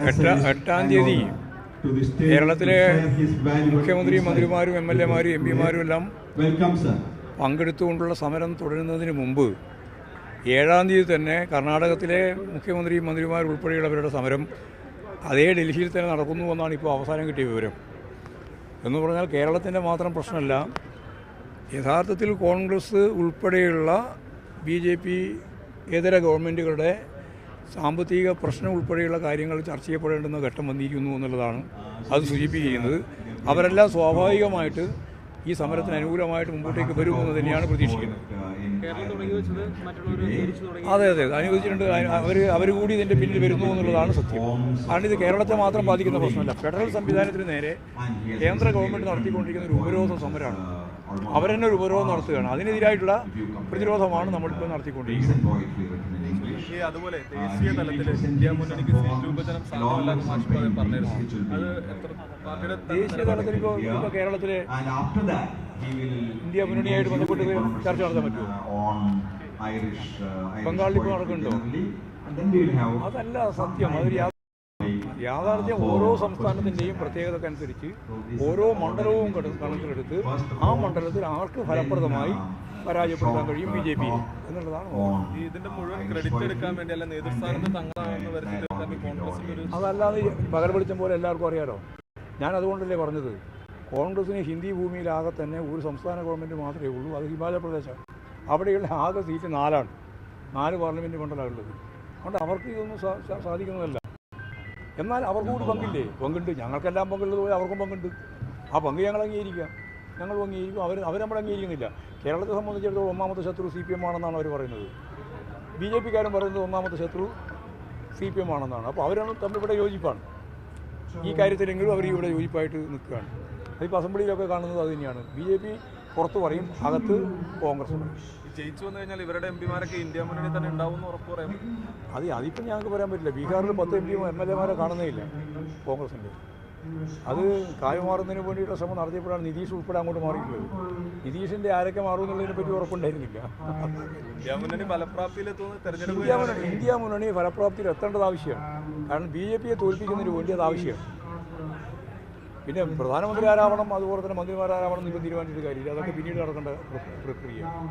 എട്ട തീയതി കേരളത്തിലെ മുഖ്യമന്ത്രിയും മന്ത്രിമാരും എം എൽ എമാരും എം പിമാരും എല്ലാം വെൽക്കം സർ പങ്കെടുത്തുകൊണ്ടുള്ള സമരം തുടരുന്നതിന് മുമ്പ് ഏഴാം തീയതി തന്നെ കർണാടകത്തിലെ മുഖ്യമന്ത്രിയും മന്ത്രിമാരും ഉൾപ്പെടെയുള്ളവരുടെ സമരം അതേ ഡൽഹിയിൽ തന്നെ നടക്കുന്നു എന്നാണ് ഇപ്പോൾ അവസാനം കിട്ടിയ വിവരം. എന്ന് പറഞ്ഞാൽ കേരളത്തിന്റെ മാത്രം പ്രശ്നമല്ല യഥാർത്ഥത്തിൽ കോൺഗ്രസ് ഉൾപ്പെടെയുള്ള ബി ജെ പി ഇതര ഗവൺമെന്റുകളുടെ സാമ്പത്തിക പ്രശ്നം ഉൾപ്പെടെയുള്ള കാര്യങ്ങൾ ചർച്ച ചെയ്യപ്പെടേണ്ടുന്ന ഘട്ടം വന്നിരിക്കുന്നു എന്നുള്ളതാണ് അത് സൂചിപ്പിക്കുന്നത്. അവരെല്ലാം സ്വാഭാവികമായിട്ട് ഈ സമരത്തിന് അനുകൂലമായിട്ട് മുമ്പോട്ടേക്ക് വരുമെന്ന് തന്നെയാണ് പ്രതീക്ഷിക്കുന്നത്. അതെ അതെ അനുവദിച്ചിട്ടുണ്ട്. അവർ അവർ കൂടി ഇതിന്റെ പിന്നിൽ വരുന്നു എന്നുള്ളതാണ് സത്യം. കാരണം ഇത് കേരളത്തെ മാത്രം ബാധിക്കുന്ന പ്രശ്നമല്ല. ഫെഡറൽ സംവിധാനത്തിന് നേരെ കേന്ദ്ര ഗവൺമെന്റ് നടത്തിക്കൊണ്ടിരിക്കുന്ന ഒരു ഉപരോധ സമരമാണ്. അവരെന്നെ ഒരു ഉപരോധം നടത്തുകയാണ്. അതിനെതിരായിട്ടുള്ള പ്രതിരോധമാണ് നമ്മളിപ്പോൾ നടത്തിക്കൊണ്ടിരിക്കുന്നത്. അതുപോലെ ദേശീയ തലത്തിൽ ഇന്ത്യ മുന്നണിക്ക് പറഞ്ഞിരുന്നു. ദേശീയ തലത്തിൽ ഇപ്പോൾ ഇപ്പോൾ കേരളത്തിലെ ഇന്ത്യ മുന്നണിയായിട്ട് ബന്ധപ്പെട്ട് ചർച്ച നടത്താൻ പറ്റുമോ? uh, Irish ബംഗാളിൽ ഇപ്പോൾ നടക്കുന്നുണ്ടോ? അതല്ല സത്യം. അതൊരു യാഥാർത്ഥ്യം ഓരോ സംസ്ഥാനത്തിന്റെയും പ്രത്യേകതക്കനുസരിച്ച് ഓരോ മണ്ഡലവും കണക്കിലെടുത്ത് ആ മണ്ഡലത്തിൽ ആർക്ക് ഫലപ്രദമായി പരാജയപ്പെടുത്താൻ കഴിയും ബി ജെ പി എന്നുള്ളതാണ് ഇതിന്റെ മുഴുവൻ ക്രെഡിറ്റ് എടുക്കാൻ വേണ്ടി അല്ല നേതൃസ്ഥാനത്ത് തങ്ങളാണെന്ന് വരുത്തി തീർക്കാൻ ഈ കോൺഗ്രസിന്റെ അതല്ലാതെ പകൽ വെളിച്ചം പോലെ എല്ലാവർക്കും അറിയാലോ. ഞാൻ അതുകൊണ്ടല്ലേ പറഞ്ഞത്. കോൺഗ്രസിന് ഹിന്ദി ഭൂമിയിലാകെ തന്നെ ഒരു സംസ്ഥാന ഗവൺമെന്റ് മാത്രമേ ഉള്ളൂ. അത് ഹിമാചൽ പ്രദേശാണ് അവിടെയുള്ള ആകെ സീറ്റ് നാലാണ്. നാല് പാർലമെന്റ് മണ്ഡലമാണുള്ളത്. അതുകൊണ്ട് അവർക്ക് ഇതൊന്നും സാധിക്കുന്നതല്ല. എന്നാൽ അവർക്ക് കൂടി പങ്കില്ലേ? പങ്കുണ്ട്. ഞങ്ങൾക്കെല്ലാം പങ്കുള്ളത് പോലെ അവർക്കും പങ്കുണ്ട്. ആ പങ്ക് ഞങ്ങൾ അംഗീകരിക്കാം. ഞങ്ങൾ അംഗീകരിക്കും. അവർ അവർ നമ്മൾ അംഗീകരിക്കുന്നില്ല. കേരളത്തെ സംബന്ധിച്ചിടത്തോളം ഒന്നാമത്തെ ശത്രു സി പി എം ആണെന്നാണ് അവർ പറയുന്നത്. ബി ജെ പിക്കാരും പറയുന്നത് ഒന്നാമത്തെ ശത്രു സി പി എം ആണെന്നാണ് അപ്പോൾ അവരാണ് തമ്മിൽ ഇവിടെ യോജിപ്പാണ്. ഈ കാര്യത്തിലെങ്കിലും അവർ ഇവിടെ യോജിപ്പായിട്ട് നിൽക്കുകയാണ്. അതിപ്പോൾ അസംബ്ലിയിലൊക്കെ കാണുന്നത് അത് തന്നെയാണ്. ബി ജെ പി പുറത്ത് പറയും അകത്ത് കോൺഗ്രസ് പറയും. ജയിച്ചു വന്നു കഴിഞ്ഞാൽ ഇവരുടെ എം പിമാരൊക്കെ ഇന്ത്യ മുന്നണി തന്നെ ഉണ്ടാവും എന്ന് ഉറപ്പ് പറയാം. അത് അതിപ്പം ഞങ്ങൾക്ക് പറയാൻ പറ്റില്ല. ബീഹാറിൽ പത്ത് എം പി എം എൽ എമാരെ കാണുന്നേയില്ല കോൺഗ്രസിന്റെ അത് കായമാറുന്നതിന് വേണ്ടിയിട്ടുള്ള ശ്രമം നടത്തിയപ്പോഴാണ് നിതീഷ് ഉൾപ്പെടെ അങ്ങോട്ട് മാറിയിട്ടുള്ളത്. നിതീഷിന്റെ ആരൊക്കെ മാറും എന്നുള്ളതിനെ പറ്റി ഉറപ്പുണ്ടായിരുന്നില്ല. ഇന്ത്യ മുന്നണി ഇന്ത്യ മുന്നണി ഫലപ്രാപ്തിയിൽ എത്തേണ്ടത് ആവശ്യമാണ്. കാരണം ബി ജെ പിയെ തോൽപ്പിക്കുന്നതിന് വേണ്ടി അത് ആവശ്യമാണ്. പിന്നെ പ്രധാനമന്ത്രി ആരാവണം അതുപോലെ തന്നെ മന്ത്രിമാരാരാവണം എന്ന് ഇപ്പം തീരുമാനിച്ചിട്ട് കാര്യമില്ല. അതൊക്കെ പിന്നീട് നടക്കേണ്ട പ്ര- പ്രക്രിയയാണ്.